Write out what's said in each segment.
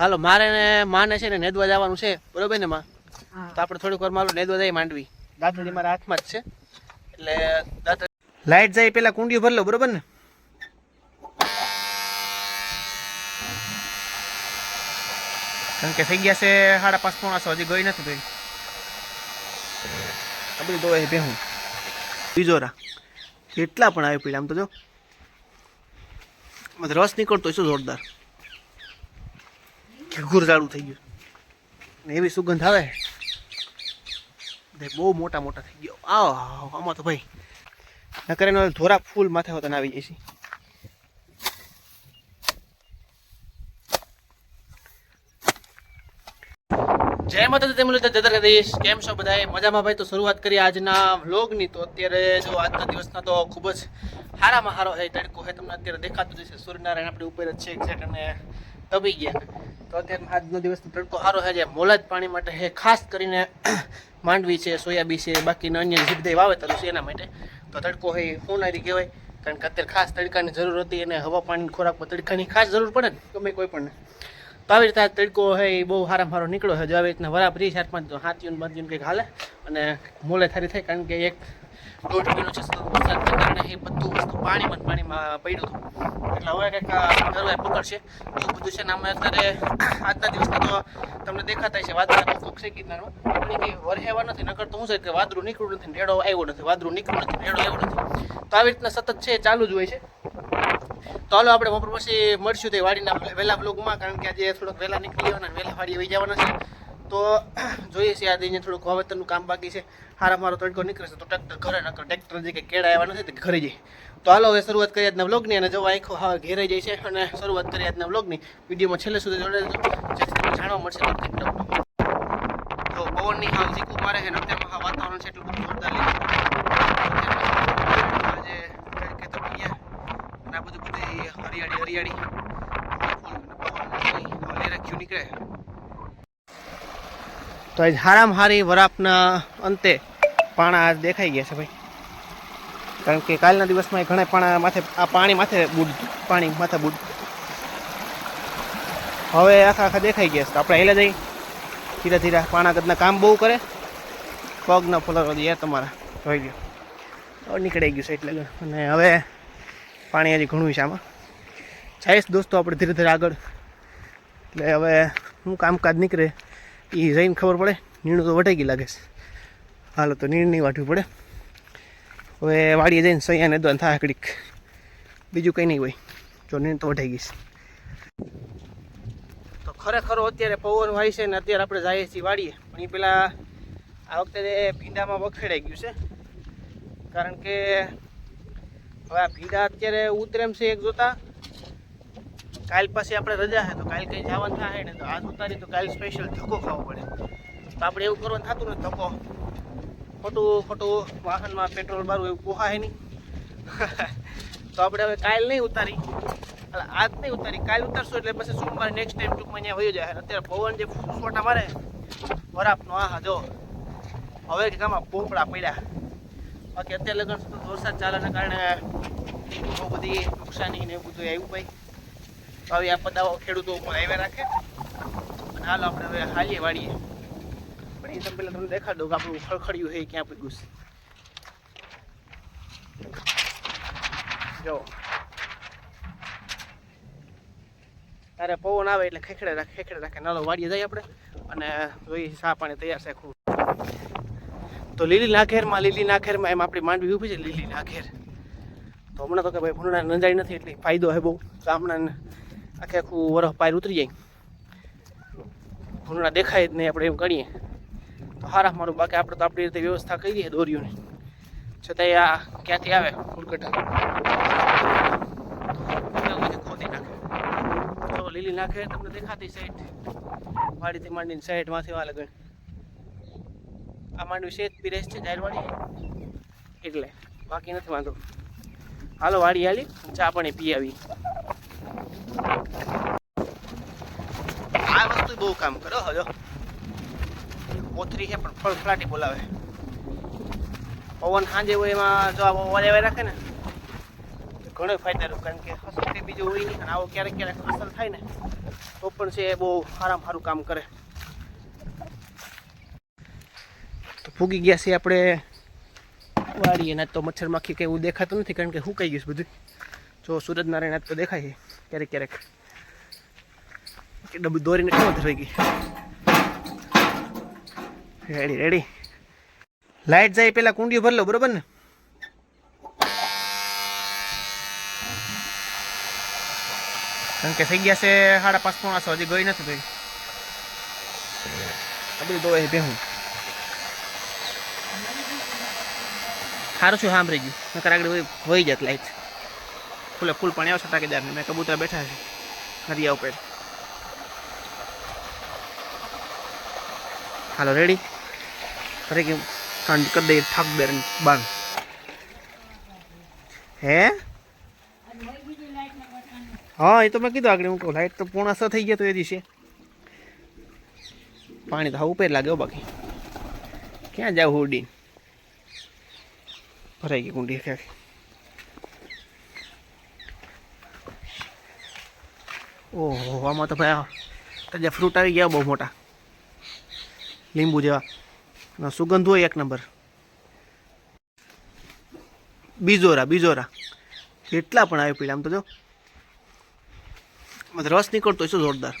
હાલો મારે ને માને છે ને નેદવા જવાનું છે. બરોબર ને માં? તો આપણે થોડીક વાર મારું નેદવા જાય માંડવી. દાંતડી મારા હાથમાં જ છે. એટલે દાંત લાઈટ જાય પેલા કુંડીઓ ભરલો બરોબર ને? કારણ કે થઈ ગયા છે સાડા પાંચ પોણા હજી ગઈ નથી ભાઈ. આ બધું તો ભેહું. બીજોરા કેટલા પણ આવી પીડા આમ તો જો. રસ નીકળતો શું જોરદાર. ઘેઘુર જાડું થઈ ગયું. ને એવી સુગંધ આવે. બહુ મોટા મોટા થઈ ગયો. આવો આમાં તો ભાઈ. નકર એનો ધોરા ફૂલ માથે હોતા આવી જાય છે જય માતા તેમ રીતે જતર કરીશ કેમ છો બધાએ મજામાં ભાઈ? તો શરૂઆત કરી આજના વ્લોગની. તો અત્યારે જો આજના દિવસના તો ખૂબ જ સારામાં સારો હે તડકો હે તમને અત્યારે દેખાતું જ છે સૂર્યનારાયણ આપણી ઉપર જ છે એક્ઝેક્ટ અને દબી ગયા. તો અત્યારે આજનો દિવસ તડકો સારો છે મોલાદ પાણી માટે હે ખાસ કરીને માંડવી છે સોયાબી છે, બાકીના અન્ય જે બધા વાવેતર છે એના માટે. તો તડકો હે સોનારી કહેવાય. કારણ કે અત્યારે ખાસ તડકાની જરૂર હતી અને હવા પાણી ખોરાકમાં તડકાની ખાસ જરૂર પડે ને. ગમે કોઈ પણ. તો આવી રીતે તડકો છે એ બહુ સારા સારો નીકળ્યો છે. જો આવી રીતના વરાપરી ચાર પાંચ હાથીઓને બાંધીને કંઈક હાલે. અને મોલે થારી થાય કારણ કે એક દોઢ મહિનો છે વરસાદના કારણે એ બધું વસ્તુ પાણીમાં પાણીમાં પડ્યું હતું. એટલે હવે કંઈક ગરવાય પકડશે. એવું બધું છે ને અમે અત્યારે આજના દિવસમાં તો તમને દેખાતા છે વાદળા કોક છે કિનારમાં પણ એ વરહેવા નથી, નકર તો શું છે કે વાદળું નીકળ્યું નથી રેડો આવ્યો નથી, વાદળું નીકળ્યું નથી, રેડો આવ્યો નથી. તો આવી રીતના સતત છે, ચાલુ જ હોય છે. તો હાલો આપણે બપોર મળશું તે વાડીના વહેલા બ્લોગમાં કારણ કે આજે થોડોક વહેલા નીકળી જવાના વહેલા વાડી વહી જવાના છે. તો જોઈએ છે આજે અહીંયા થોડુંક વાવેતરનું કામ બાકી છે. હારા મારો તડકો નીકળશે તો ટ્રેક્ટર ઘરે નકર ટ્રેક્ટર જે કે કેળા આવ્યા નથી તે ઘરે જાય તો હાલો હવે શરૂઆત કરીએ આજના બ્લોગની અને જો આખો હા ઘેરાઈ જાય છે અને શરૂઆત કરીએ આજના બ્લોગની વિડીયોમાં છેલ્લે સુધી જોડે જેથી જાણવા મળશે તો પવનની હાવ ઝીકું મારે છે અત્યારમાં વાતાવરણ છે એટલું બધું જોરદાર લીધું આજે તડકે તો ગયા અને આ હરિયાળી હરિયાળી. તો આજ હારામ હારી વરાપના અંતે પાણા આજ દેખાઈ ગયા છે ભાઈ. કારણ કે કાલના દિવસમાં ઘણા પાણા માથે, આ પાણી માથે બુડ, પાણી માથે બુડ. હવે આખા આખા દેખાઈ ગયા છે. તો આપણે હેલા જઈ. ધીરે ધીરે પાણા કદના કામ બહુ કરે. પગના ફોલર યાર તમારા. જોઈ ગયો નીકળી ગયું છે એટલે. અને હવે પાણી હજી ઘણું છે આમાં. જઈશ દોસ્તો આપણે ધીરે ધીરે આગળ. એટલે હવે હું કામકાજ નીકળે એ જઈને ખબર પડે, નીણું તો વટાઈ લાગે છે. હાલો તો નીણ નહીં વાટવી પડે. હવે વાડીએ જઈને સૈયાને દોન થાય કડીક બીજું કંઈ નહીં હોય. જો નીણ તો વટાઈ ગઈ છે. તો ખરેખર અત્યારે પવન વાય છે ને અત્યારે આપણે જઈએ છીએ વાડીએ. પણ એ પેલા આ વખતે ભીંડામાં વખેડાઈ ગયું છે. કારણ કે હવે આ ભીડા અત્યારે ઉતરેમ છે એક જોતા. કાલ પછી આપણે રજા છે, તો કાલ કંઈ જવાનું થાય ને તો આજ ઉતારી તો કાલ સ્પેશિયલ ધક્કો ખાવો પડે. તો આપણે એવું કરવાનું થતું ને ધક્કો. ખોટું ખોટું વાહનમાં પેટ્રોલ બારું એવું પોહાય નહીં. તો આપણે હવે કાલ નહીં ઉતારી. એટલે આજ નહીં ઉતારી, કાલ ઉતારશું એટલે પછી સોમવારે નેક્સ્ટ ટાઈમ ટૂંકમાં અહીંયા વયો જાય. અત્યારે પવન જે ફૂસોટા મારે, વરાપનો આ જો. હવે કે આમાં પોપડા પડ્યા. બાકી અત્યારે લગન તો વરસાદ ચાલવાના કારણે બહુ બધી નુકસાની ને એવું બધું આવ્યું ભાઈ. આવી આપદાઓ ખેડૂતો ઉપર આવ્યા રાખે. અને હાલ આપણે હવે હાલીએ વાળીએ. પણ એ તમે પહેલાં તમને દેખાડ દઉં કે આપણું ખળખડ્યું છે ક્યાં પૂગ્યું છે. જો. તારે પવન આવે એટલે ખેખડે રાખે ખેખડે રાખે. નાલો વાડીએ જઈએ આપણે. અને જોઈએ સા પાણી તૈયાર છે ખૂબ. તો લીલી નાખેરમાં લીલી નાખેરમાં એમ આપણી માંડવી ઊભી છે, લીલી નાખેર. તો હમણાં તો કે ભાઈ ભૂંડા નંજાઈ નથી, એટલે ફાયદો હે બહુ. તો હમણાં આખે આખું વરફ પાયર ઉતરી જાય. ભૂંડા દેખાય જ નહીં, આપણે એમ કરીએ. તો હારા, મારું બાકી આપણે તો આપણી રીતે વ્યવસ્થા કરી દઈએ દોરીઓની. છતાંય આ ક્યાંથી આવે? ફૂલકટા ખોદી નાખે. તો લીલી નાખે તમને દેખાતી સાઈડ વાડીથી માંડીને સાઈડમાંથી વાલે ગઈ આ માંડવી શેત પીરેસ છે, જાહેરવાડી. એટલે બાકી નથી વાંધો. હાલો, વાડી હાલી, ચા પાણી પી આવી. આ વસ્તુ બહુ કામ કરો હજો કોથરી છે, પણ ફળ ફલાટી બોલાવે. પવન સાંજે હોય એમાં જો આ વરેવે રાખે ને ઘણો ફાયદારૂપ કારણ કે હસલ બીજું હોય નહીં, અને આવો ક્યારેક ક્યારેક હસલ થાય ને, તો પણ છે બહુ સારામાં સારું કામ કરે. તો ફૂગી ગયા છે આપણે. વાળીએ, ના તો મચ્છર માખી કે એવું દેખાતું નથી, કારણ કે સુકાઈ ગયું છે બધું. જો સૂરજનારાયણ આજ તો દેખાય છે, ક્યારેક ક્યારેક. ડબ્બી દોરીને કેમ થઈ ગઈ? રેડી રેડી લાઈટ જાય પેલા કુંડીઓ ભરલો બરોબર ને? કારણ કે થઈ ગયા છે સાડા પાંચ, પોણા છ, હજી ગઈ નથી ભાઈ. આ બધું દોવાય ભેહું. સારું છું, સાંભળી ગયું. નકર આગળ વહી જાત લાઈટ ફૂલે ફૂલ પાણી આવશે ટાકેદાર ને, મેં કબૂતર બેઠા છે નરિયા ઉપર. હાલો રેડી અરે કે ઠંડ કરી દઈએ થાક બેર બાંધ. હે? હા, એ તો મેં કીધું આગળ, હું કહું લાઈટ તો પૂર્ણ અસર થઈ ગયા તો એ દિવસે. પાણી તો હા ઉપર લાગે બાકી. ક્યાં જાવ હુડી ભરાઈ ગઈ કુંડી ક્યાંક ઓહો આમાં તો ભાઈ તાજા ફ્રૂટ આવી ગયા બહુ મોટા લીંબુ જેવા સુગંધ હોય એક નંબર બીજોરા બીજોરા કેટલા પણ આવી પીડા આમ તો જો રસ નીકળતો શું જોરદાર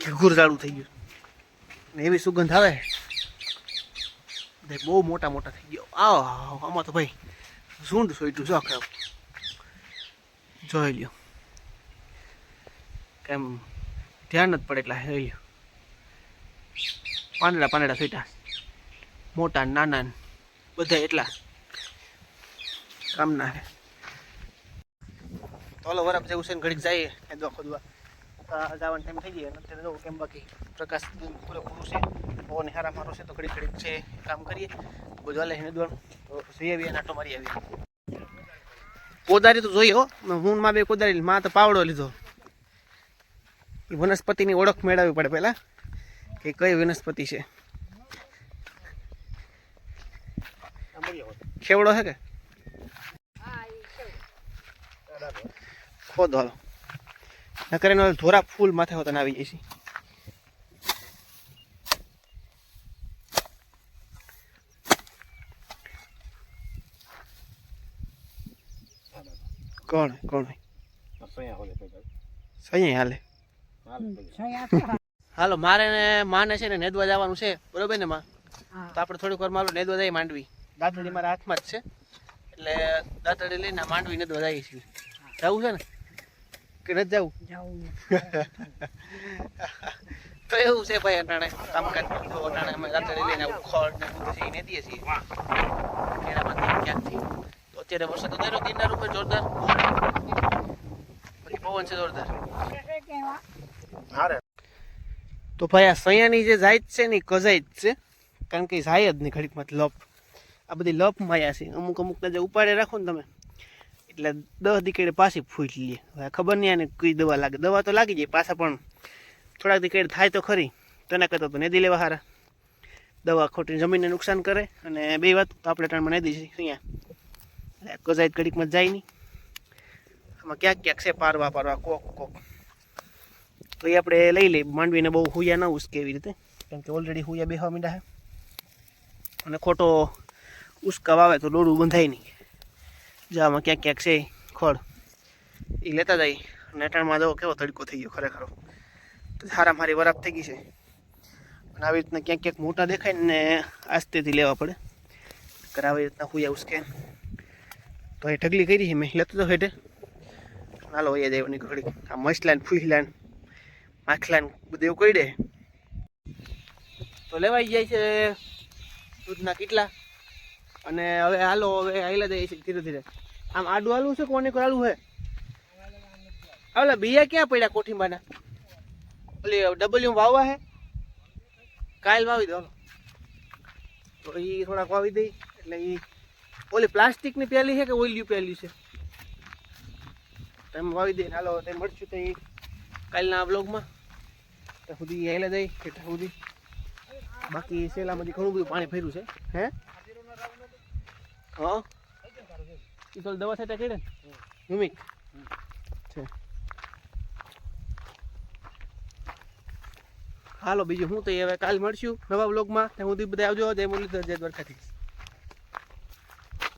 ઘેઘુર જાડું થઈ ગયું ને એવી સુગંધ આવે બહુ મોટા મોટા થઈ ગયો. આવો આમાં તો ભાઈ ઝુંડ સોઈટું જો આખે જોઈ લ્યો. કેમ ધ્યાન જ પડે એટલા, જોઈ લ્યો. પાંદડા પાંદડા સોઈટા મોટા, નાના બધા એટલા. કામના છે. તો હલો વરાપ જેવું છે ઘડીક જઈએ. ખોદવા જવાનો ટાઈમ થઈ ગયો. અત્યારે જો કેમ બાકી પ્રકાશ પૂરેપૂરું છે. પવન હારા મારો છે તો ઘડી ઘડીક છે કામ કરીએ. બધું છે તો જઈ આવીએ નાટો મારી આવીએ. કોદારી તો જોઈએ હો. હું માં બે કોદારી માં તો પાવડો લીધો. એ વનસ્પતિની ઓળખ મેળવવી પડે પહેલાં. કે કઈ વનસ્પતિ છે. ખેવડો છે કે? ખોદો હાલો. નકર એનો ધોરા ફૂલ માથે હોતા આવી જાય છે. કોણ કોણ? સહી હાલે. હાલો મારે ને માને છે ને નેદવા જવાનું છે. બરોબર ને માં? તો આપણે થોડીક વાર મારું નેદવા જાય માંડવી. દાંતડી મારા હાથમાં જ છે. એટલે દાંતડી લઈને માંડવી નેદવા જઈએ છીએ. જવું છે ને? કે નથી જવું તો એવું છે ભાઈ અટાણે કામકાજ તો અટાણે. અમે દાંતડી લઈને આવું ખોળ ને બધું છે એ નેદીએ છીએ. કેળામાંથી ક્યાંકથી? તો અત્યારે વરસાદ ઉતાર્યો ગિરનાર ઉપર જોરદાર? પછી પવન છે જોરદાર. તો ભાઈ આ સૈયાની જે જાત છે ને કજાઈત છે. કારણ કે જાય જ નહીં ઘડીકમાં લપ. આ બધી લપ માયા છે. અમુક અમુક જે ઉપાડે રાખો ને તમે. એટલે દસ દીકડે પાછી ફૂટ લે. હવે ખબર નહીં આને કઈ દવા લાગે. દવા તો લાગી જાય પાછા, પણ થોડાક દીકેડે થાય તો ખરી. તને કરતાં તો નહીં લેવા હારા. દવા ખોટી જમીનને નુકસાન કરે. અને બે વાત તો આપણે ત્રણમાં નહીં દીધી અહીંયા. એટલે કજાઈ ઘડીકમાં જાય નહીં. આમાં ક્યાંક ક્યાંક છે પારવા પારવા, કોક કોક. તો એ આપણે લઈ લઈએ. માંડવીને બહુ હુયા ના ઉસકે એવી રીતે. કેમ કે ઓલરેડી હુયા બેહવા માંડ્યા છે. અને ખોટો ઉસકા વાવે તો દોડું બંધાય નહીં. જામાં ક્યાંક ક્યાંક છે ખોળ. એ લેતા જાય. નેટાણમાં જવો કેવો તડકો થઈ ગયો ખરેખર. સારા મારી વરાપ થઈ ગઈ છે. અને આવી રીતના ક્યાંક ક્યાંક મોટા દેખાય ને આસ્તેથી લેવા પડે. કર આવી રીતના હુયા ઉસકે તો એ ઢગલી કરી છે મેં. લેતો તો હેઠે. હાલો વૈયા જાય ઘડી આ મસલાન ફૂહલાન માખલાન બધું એવું કહી દે. તો લેવાઈ જાય છે દૂધના કેટલા. અને હવે હાલો, હવે હાઈલા જાય છે ધીરે ધીરે. આમ આડું આલું છે, કોને કરાલું છે ઓલા બીયા ક્યાં પડ્યા કોઠીંબાના? ઓલી ડબલ્યુ વાવવા હે? કાલ વાવી દો. તો એ થોડાક વાવી દઈ. એટલે એ ઓલી પ્લાસ્ટિકની પહેલી છે કે ઓઇલ્યું પ્યાલી છે? તમે વાવી દઈ હાલો, તે મળશું તો એ કાલના બ્લોગમાં ત્યાં સુધી હેલા જાય એટલા સુધી. બાકી સેલામાંથી ઘણું બધું પાણી ભર્યું છે. હે? હા? ಇದ್ರಲ್ಲಿ ದವಸ ಐತೆ ಕಡೆ છે. હાલો, બીજું હું તો હવે કાલ મળશું નવા બ્લોગમાં હું દીપ બધા આવજો. જય મુરલીધર, જય દ્વારકાથી